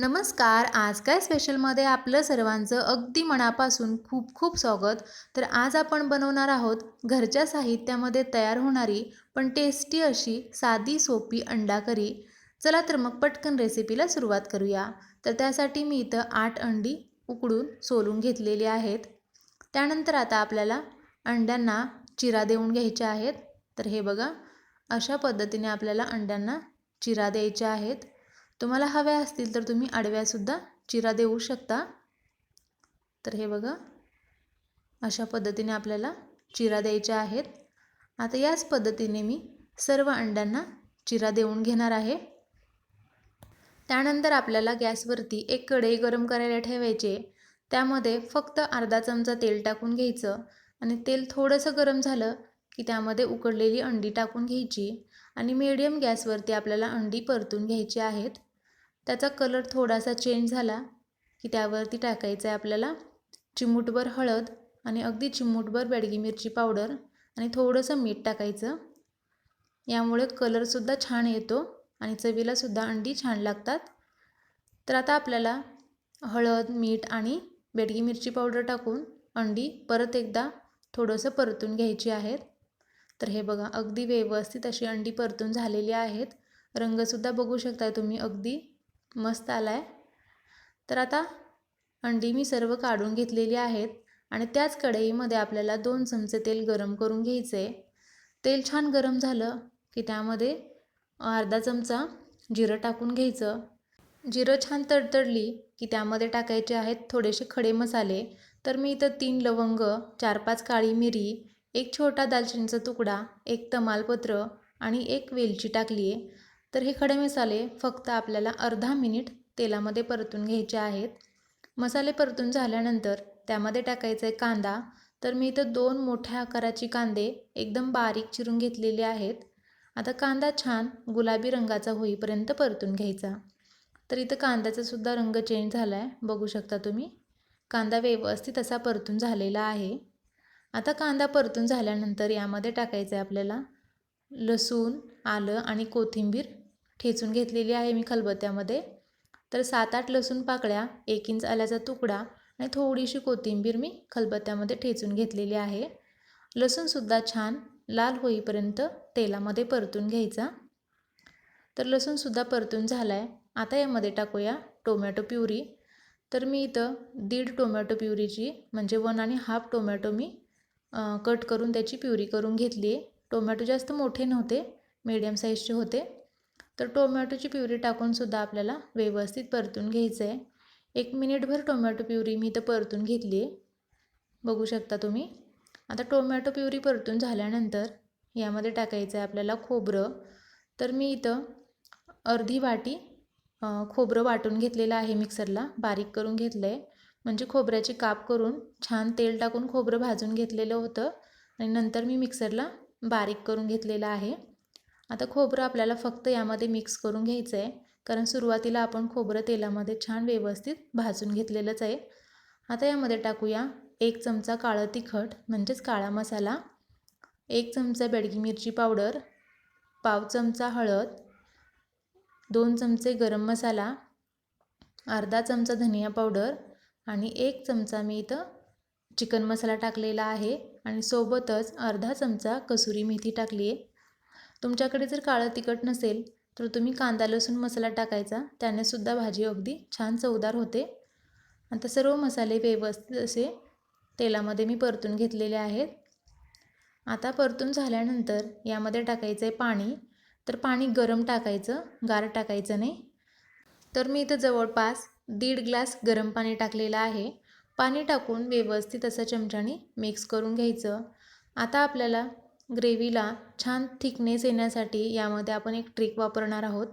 नमस्कार. आज काय स्पेशलमध्ये आपलं सर्वांचं अगदी मनापासून खूप खूप स्वागत. तर आज आपण बनवणार आहोत घरच्या साहित्यामध्ये तयार होणारी पण टेस्टी अशी साधी सोपी अंडा करी चला तर मग पटकन रेसिपीला सुरुवात करूया. तर त्यासाठी मी इथं आठ अंडी उकडून सोलून घेतलेली आहेत. त्यानंतर आता आपल्याला अंड्यांना चिरा देऊन घ्यायच्या आहेत. तर हे बघा अशा पद्धतीने आपल्याला अंड्यांना चिरा द्यायच्या आहेत. तुम्हाला हव्या असतील तर तुम्ही आडव्यासुद्धा चिरा देऊ शकता. तर हे बघा अशा पद्धतीने आपल्याला चिरा द्यायच्या आहेत. आता याच पद्धतीने मी सर्व अंड्यांना चिरा देऊन घेणार आहे. त्यानंतर आपल्याला गॅसवरती एक कढई गरम करायला ठेवायचे त्यामध्ये फक्त अर्धा चमचा तेल टाकून घ्यायचं आणि तेल थोडंसं गरम झालं की त्यामध्ये उकडलेली अंडी टाकून घ्यायची आणि मीडियम गॅसवरती आपल्याला अंडी परतून घ्यायची आहेत. त्याचा कलर थोडासा चेंज झाला की त्यावरती टाकायचं आहे आपल्याला चिमूटभर हळद आणि अगदी चिमूटभर बेडगी मिरची पावडर आणि थोडंसं मीठ टाकायचं. यामुळे कलरसुद्धा छान येतो आणि चवीलासुद्धा अंडी छान लागतात. तर आता आपल्याला हळद मीठ आणि बेडगी मिरची पावडर टाकून अंडी परत एकदा थोडंसं परतून घ्यायची आहेत. तर हे बघा अगदी व्यवस्थित अशी अंडी परतून झालेली आहेत. रंगसुद्धा बघू शकता तुम्ही अगदी. मस्त आला आहे तर आता अंडी मी सर्व काढून घेतलेली आहेत आणि त्याच कढईमध्ये आपल्याला दोन चमचे तेल गरम करून घ्यायचं आहे तेल छान गरम झालं की त्यामध्ये अर्धा चमचा जिरं टाकून घ्यायचं. जिरं छान तडतडली की त्यामध्ये टाकायचे आहेत थोडेसे खडे मसाले. तर मी इथं तीन लवंग चार पाच काळी मिरी एक छोटा दालचिनीचा तुकडा एक तमालपत्र आणि एक वेलची टाकली आहे तर हे खडे मसाले फक्त आपल्याला अर्धा मिनिट तेलामध्ये परतून घ्यायचे आहेत. मसाले परतून झाल्यानंतर त्यामध्ये टाकायचं आहे कांदा. तर मी इथं दोन मोठ्या आकाराची कांदे एकदम बारीक चिरून घेतलेले आहेत. आता कांदा छान गुलाबी रंगाचा होईपर्यंत परतून घ्यायचा. तर इथं कांद्याचा सुद्धा रंग चेंज झाला आहे बघू शकता तुम्ही. कांदा व्यवस्थित असा परतून झालेला आहे. आता कांदा परतून झाल्यानंतर यामध्ये टाकायचं आहे आपल्याला लसूण आलं आणि कोथिंबीर ठेचून घेतलेली आहे मी खलबत्त्यामध्ये. तर सात आठ लसूण पाकळ्या एक इंच आल्याचा तुकडा आणि थोडीशी कोथिंबीर मी खलबत्त्यामध्ये ठेचून घेतलेली आहे. लसूणसुद्धा छान लाल होईपर्यंत तेलामध्ये परतून घ्यायचा. तर लसूणसुद्धा परतून झाला आहे आता यामध्ये टाकूया टोमॅटो प्युरी. तर मी इथं दीड टोमॅटो प्युरीची म्हणजे वन आणि हाफ टोमॅटो मी कट करून त्याची प्युरी करून घेतली आहे टोमॅटो जास्त मोठे नव्हते मीडियम साईजचे होते. तर टोमॅटोची प्युरी टाकूनसुद्धा आपल्याला व्यवस्थित परतून घ्यायचं आहे. एक मिनिटभर टोमॅटो प्युरी मी इथं परतून घेतली आहे. बघू शकता तुम्ही. आता टोमॅटो प्युरी परतून झाल्यानंतर यामध्ये टाकायचं आहे आपल्याला खोबरं. तर मी इथं अर्धी वाटी खोबरं वाटून घेतलेलं आहे मिक्सरला. बारीक करून घेतलं आहे म्हणजे खोबऱ्याची काप करून छान तेल टाकून खोबरं भाजून घेतलेलं होतं. आणि नंतर मी मिक्सरला बारीक करून घेतलेलं आहे. आता खोबरं आपल्याला फक्त यामध्ये मिक्स करून घ्यायचं आहे कारण सुरुवातीला आपण खोबरं तेलामध्ये छान व्यवस्थित भाजून घेतलेलंच आहे. आता यामध्ये टाकूया एक चमचा काळं तिखट म्हणजेच काळा मसाला एक चमचा बेडगी मिरची पावडर पाव चमचा हळद दोन चमचे गरम मसाला अर्धा चमचा धनिया पावडर आणि एक चमचा मी इथं चिकन मसाला टाकलेला आहे. आणि सोबतच अर्धा चमचा कसुरी मेथी टाकली आहे तुमच्याकडे जर काळं तिखट नसेल तर तुम्ही कांदा लसूण मसाला टाकायचा. त्यानेसुद्धा भाजी अगदी छान चवदार होते. आता सर्व मसाले व्यवस्थित असे तेलामध्ये मी परतून घेतलेले आहेत. आता परतून झाल्यानंतर यामध्ये टाकायचं आहे पाणी. तर पाणी गरम टाकायचं गार टाकायचं नाही. तर मी इथं जवळपास दीड ग्लास गरम पाणी टाकलेलं आहे. पाणी टाकून व्यवस्थित असं चमच्याने मिक्स करून घ्यायचं. आता आपल्याला ग्रेव्हीला छान थिकनेस येण्यासाठी यामध्ये आपण एक ट्रिक वापरणार आहोत.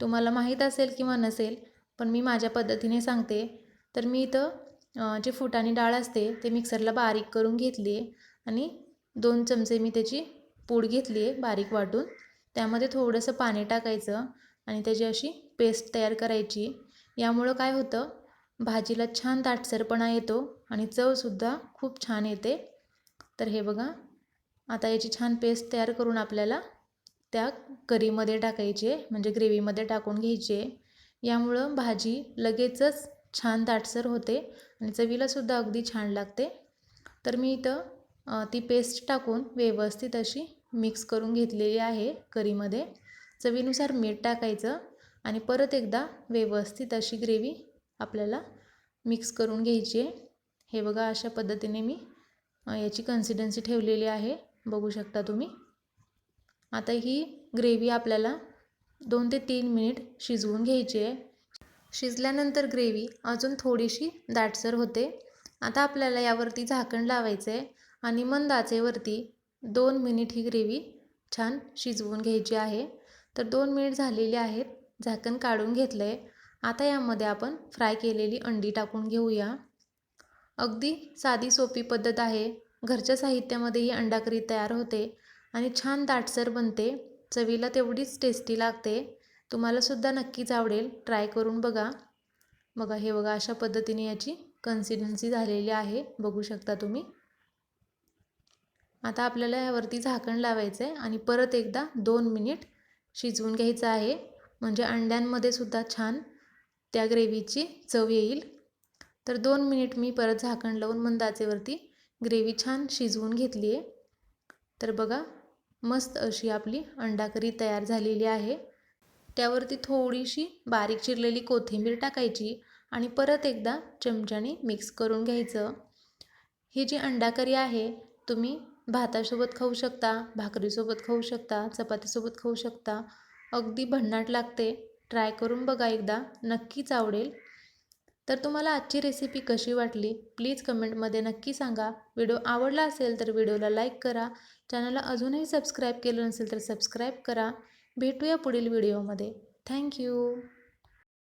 तुम्हाला माहीत असेल किंवा नसेल पण मी माझ्या पद्धतीने सांगते. तर मी इथं जे फुटाणी डाळ असते ते मिक्सरला बारीक करून घेतली आहे आणि दोन चमचे मी त्याची पूड घेतली आहे बारीक वाटून. त्यामध्ये थोडंसं पाणी टाकायचं आणि त्याची अशी पेस्ट तयार करायची. यामुळं काय होतं भाजीला छान ताटसरपणा येतो आणि चवसुद्धा खूप छान येते. तर हे बघा आता याची छान पेस्ट तयार करून आपल्याला त्या करीमध्ये टाकायची आहे म्हणजे ग्रेव्हीमध्ये टाकून घ्यायची. आहे यामुळं भाजी लगेचच छान दाटसर होते आणि चवीलासुद्धा अगदी छान लागते. तर मी इथं ती पेस्ट टाकून व्यवस्थित अशी मिक्स करून घेतलेली आहे करीमध्ये. चवीनुसार मीठ टाकायचं आणि परत एकदा व्यवस्थित अशी ग्रेव्ही आपल्याला मिक्स करून घ्यायची आहे. हे बघा अशा पद्धतीने मी याची कन्सिडन्सी ठेवलेली आहे. बघू शकता तुम्ही. आता ही ग्रेव्ही आपल्याला दोन ते तीन मिनिट शिजवून घ्यायची आहे. शिजल्यानंतर ग्रेव्ही अजून थोडीशी दाटसर होते. आता आपल्याला यावरती झाकण लावायचं आहे आणि मंद आचेवरती दोन मिनिट ही ग्रेव्ही छान शिजवून घ्यायची आहे. तर दोन मिनिट झालेली आहेत. झाकण काढून घेतलं आहे आता यामध्ये आपण फ्राय केलेली अंडी टाकून घेऊया. अगदी साधी सोपी पद्धत आहे. घरच्या साहित्यामध्ये ही अंडाकरी तयार होते आणि छान दाटसर बनते. चवीला तेवढीच टेस्टी लागते. तुम्हालासुद्धा नक्कीच आवडेल. ट्राय करून बघा. बघा हे बघा अशा पद्धतीने याची कन्सिस्टन्सी झालेली आहे. बघू शकता तुम्ही. आता आपल्याला यावरती झाकण लावायचं आहे आणि परत एकदा दोन मिनिट शिजवून घ्यायचं आहे. म्हणजे अंड्यांमध्ये सुद्धा छान त्या ग्रेव्हीची चव येईल. तर दोन मिनिट मी परत झाकण लावून मंदाचेवरती ग्रेव्ही छान शिजवून घेतली आहे. तर बघा मस्त अशी आपली अंडाकरी तयार झालेली आहे. त्यावरती थोडीशी बारीक चिरलेली कोथिंबीर टाकायची आणि परत एकदा चमच्याने मिक्स करून घ्यायचं. ही जी अंडाकरी आहे तुम्ही भातासोबत खाऊ शकता भाकरीसोबत खाऊ शकता चपातीसोबत खाऊ शकता. अगदी भन्नाट लागते. ट्राय करून बघा एकदा. नक्कीच आवडेल. तर तुम्हाला आजची रेसिपी कशी वाटली? प्लीज कमेंटमध्ये नक्की सांगा. व्हिडिओ आवडला असेल तर व्हिडिओला लाईक करा. चॅनलला अजूनही सबस्क्राईब केलं नसेल तर सबस्क्राईब करा. भेटूया पुढील व्हिडिओमध्ये थँक्यू